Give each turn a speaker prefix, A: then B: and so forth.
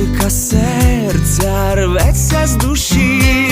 A: музика серця рветься з душі.